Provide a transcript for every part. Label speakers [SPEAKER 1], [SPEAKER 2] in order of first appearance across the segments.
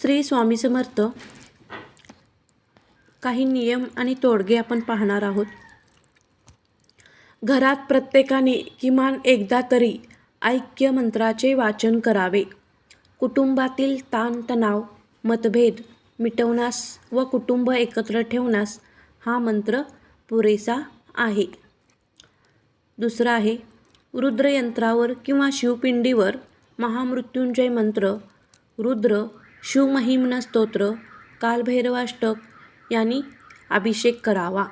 [SPEAKER 1] श्री स्वामी समर्थ काही नियम आणि तोडगे आपण पाहणार आहोत. घरात प्रत्येकाने किमान एकदा तरी ऐक्य मंत्राचे वाचन करावे. कुटुंबातील ताणतणाव मतभेद मिटवण्यास व कुटुंब एकत्र ठेवण्यास हा मंत्र पुरेसा आहे. दुसरा आहे रुद्रयंत्रावर किंवा शिवपिंडीवर महामृत्युंजय मंत्र रुद्र शिवमहिम्न स्तोत्र कालभैरवाष्टक यांनी अभिषेक करावा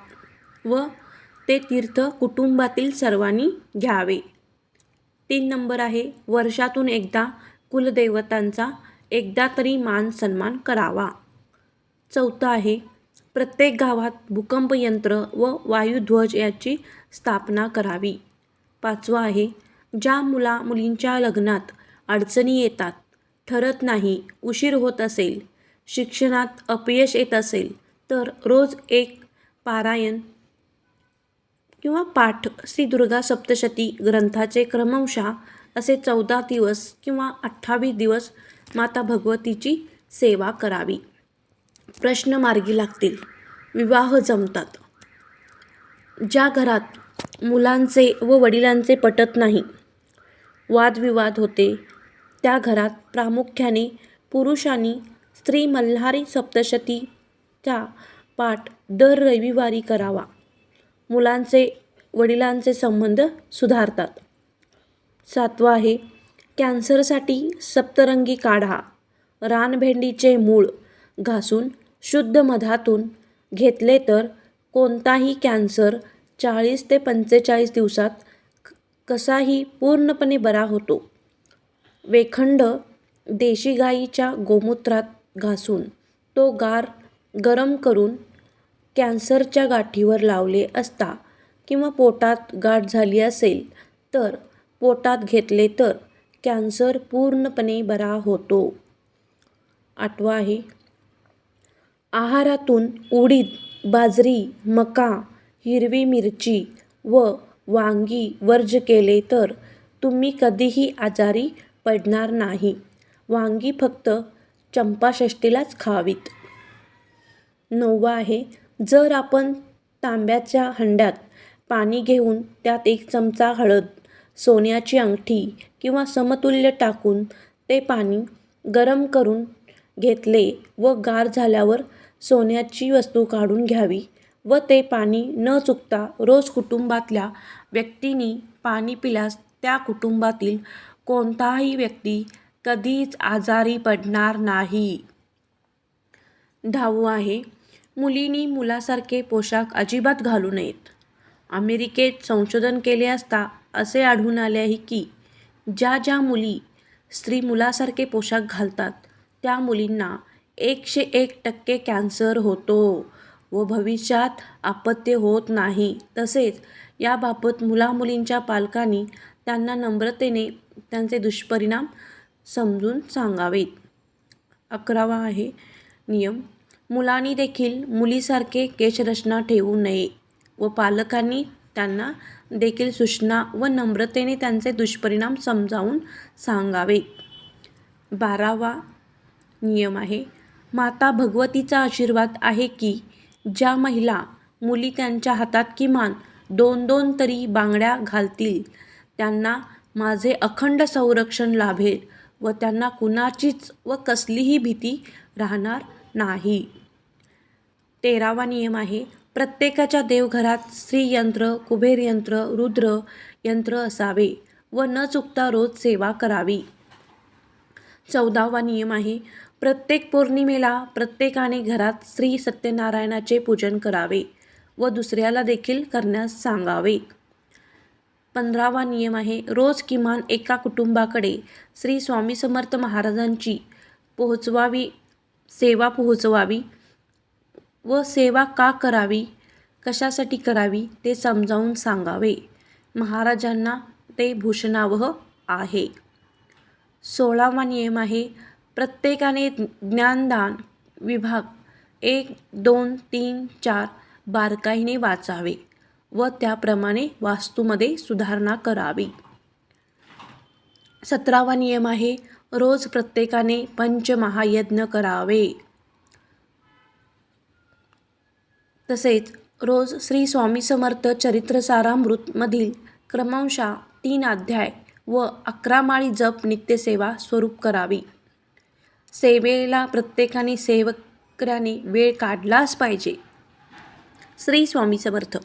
[SPEAKER 1] व ते तीर्थ कुटुंबातील सर्वांनी घ्यावे. तीन नंबर आहे वर्षातून एकदा कुलदेवतांचा एकदा तरी मान सन्मान करावा. चौथं आहे प्रत्येक गावात भूकंप यंत्र व वायुध्वज याची स्थापना करावी. पाचवं आहे ज्या मुला मुलींच्या लग्नात अडचणी येतात ठरत नाही उशीर होत असेल शिक्षणात अपयश येत असेल तर रोज एक पारायण किंवा पाठ श्री दुर्गा सप्तशती ग्रंथाचे क्रमशः असे चौदा दिवस किंवा अठ्ठावीस दिवस माता भगवतीची सेवा करावी. प्रश्न मार्गी लागतील. विवाह जमतात. ज्या घरात मुलांचे व वडिलांचे पटत नाही वादविवाद होते त्या घरात प्रामुख्याने पुरुषांनी स्त्री मल्हारी सप्तशतीचा पाठ दर रविवारी करावा. मुलांचे वडिलांचे संबंध सुधारतात. सातवा आहे कॅन्सरसाठी सप्तरंगी काढा. रानभेंडीचे मूळ घासून शुद्ध मधातून घेतले तर कोणताही कॅन्सर चाळीस ते पंचेचाळीस दिवसात क- कसाही पूर्णपणे बरा होतो. वेखंड देशी गाईच्या गोमूत्रात घासून तो गार गरम करून कॅन्सरच्या गाठीवर लावले असता किंवा पोटात गाठ झाली असेल तर पोटात घेतले तर कॅन्सर पूर्णपणे बरा होतो. आठवा आहे आहारातून उडीद बाजरी मका हिरवी मिरची व वांगी वर्ज केले तर तुम्ही कधीही आजारी पडणार नाही. वांगी फक्त चंपाषष्टीलाच खावीत. नववा आहे जर आपण तांब्याच्या हंड्यात पाणी घेऊन त्यात एक चमचा हळद सोन्याची अंगठी किंवा समतुल्य टाकून ते पाणी गरम करून घेतले व गार झाल्यावर सोन्याची वस्तू काढून घ्यावी व ते पाणी न चुकता रोज कुटुंबातल्या व्यक्तींनी पाणी पिल्यास त्या कुटुंबातील कोणताही व्यक्ती कधीच आजारी पडणार नाही. दहावं आहे. मुलींनी मुलासारखे पोशाख अजिबात घालू नयेत. अमेरिकेत संशोधन केले असता असे आढळून आले आहे की ज्या ज्या मुली स्त्री मुलासारखे पोशाख घालतात त्या मुलींना एकशे एक टक्के कॅन्सर होतो व भविष्यात अपत्य होत नाही. तसेच याबाबत मुलामुलींच्या पालकांनी त्यांना नम्रतेने त्यांचे दुष्परिणाम समजून सांगावेत. अकरावा आहे नियम. मुलांनी देखील मुलीसारखे केशरचना ठेवू नये व पालकांनी त्यांना देखील सूचना व नम्रतेने त्यांचे दुष्परिणाम समजावून सांगावे बारावा नियम आहे. माता भगवतीचा आशीर्वाद आहे की ज्या महिला मुली त्यांच्या हातात किमान दोन दोन तरी बांगड्या घालतील त्यांना माझे अखंड संरक्षण लाभेल व त्यांना कुणाचीच व कसलीही भीती राहणार नाही. तेरावा नियम आहे प्रत्येकाच्या देवघरात स्त्रीयंत्र कुबेर यंत्र रुद्र यंत्र असावे व न चुकता रोज सेवा करावी. चौदावा नियम आहे प्रत्येक पौर्णिमेला प्रत्येकाने घरात श्री सत्यनारायणाचे पूजन करावे व दुसऱ्याला देखील करण्यास सांगावे. पंधरावा नियम आहे रोज किमान एका कुटुंबाकडे श्री स्वामी समर्थ महाराजांची पोहोचवावी सेवा पोहोचवावी व सेवा का करावी कशासाठी करावी ते समजावून सांगावे. महाराजांना ते भूषणावह आहे. सोळावा नियम आहे प्रत्येकाने ज्ञानदान विभाग एक दोन तीन चार बारकाईने वाचावे. व त्याप्रमाणे वास्तूमध्ये सुधारणा करावी. सतरावा नियम आहे रोज प्रत्येकाने पंचमहायज्ञ करावे. तसेच रोज श्री स्वामी समर्थ चरित्रसारामृतमधील क्रमांशा तीन अध्याय व अकरा माळी जप नित्यसेवा स्वरूप करावी. सेवेला प्रत्येकाने सेवकऱ्याने वेळ काढलाच पाहिजे. श्री स्वामी समर्थ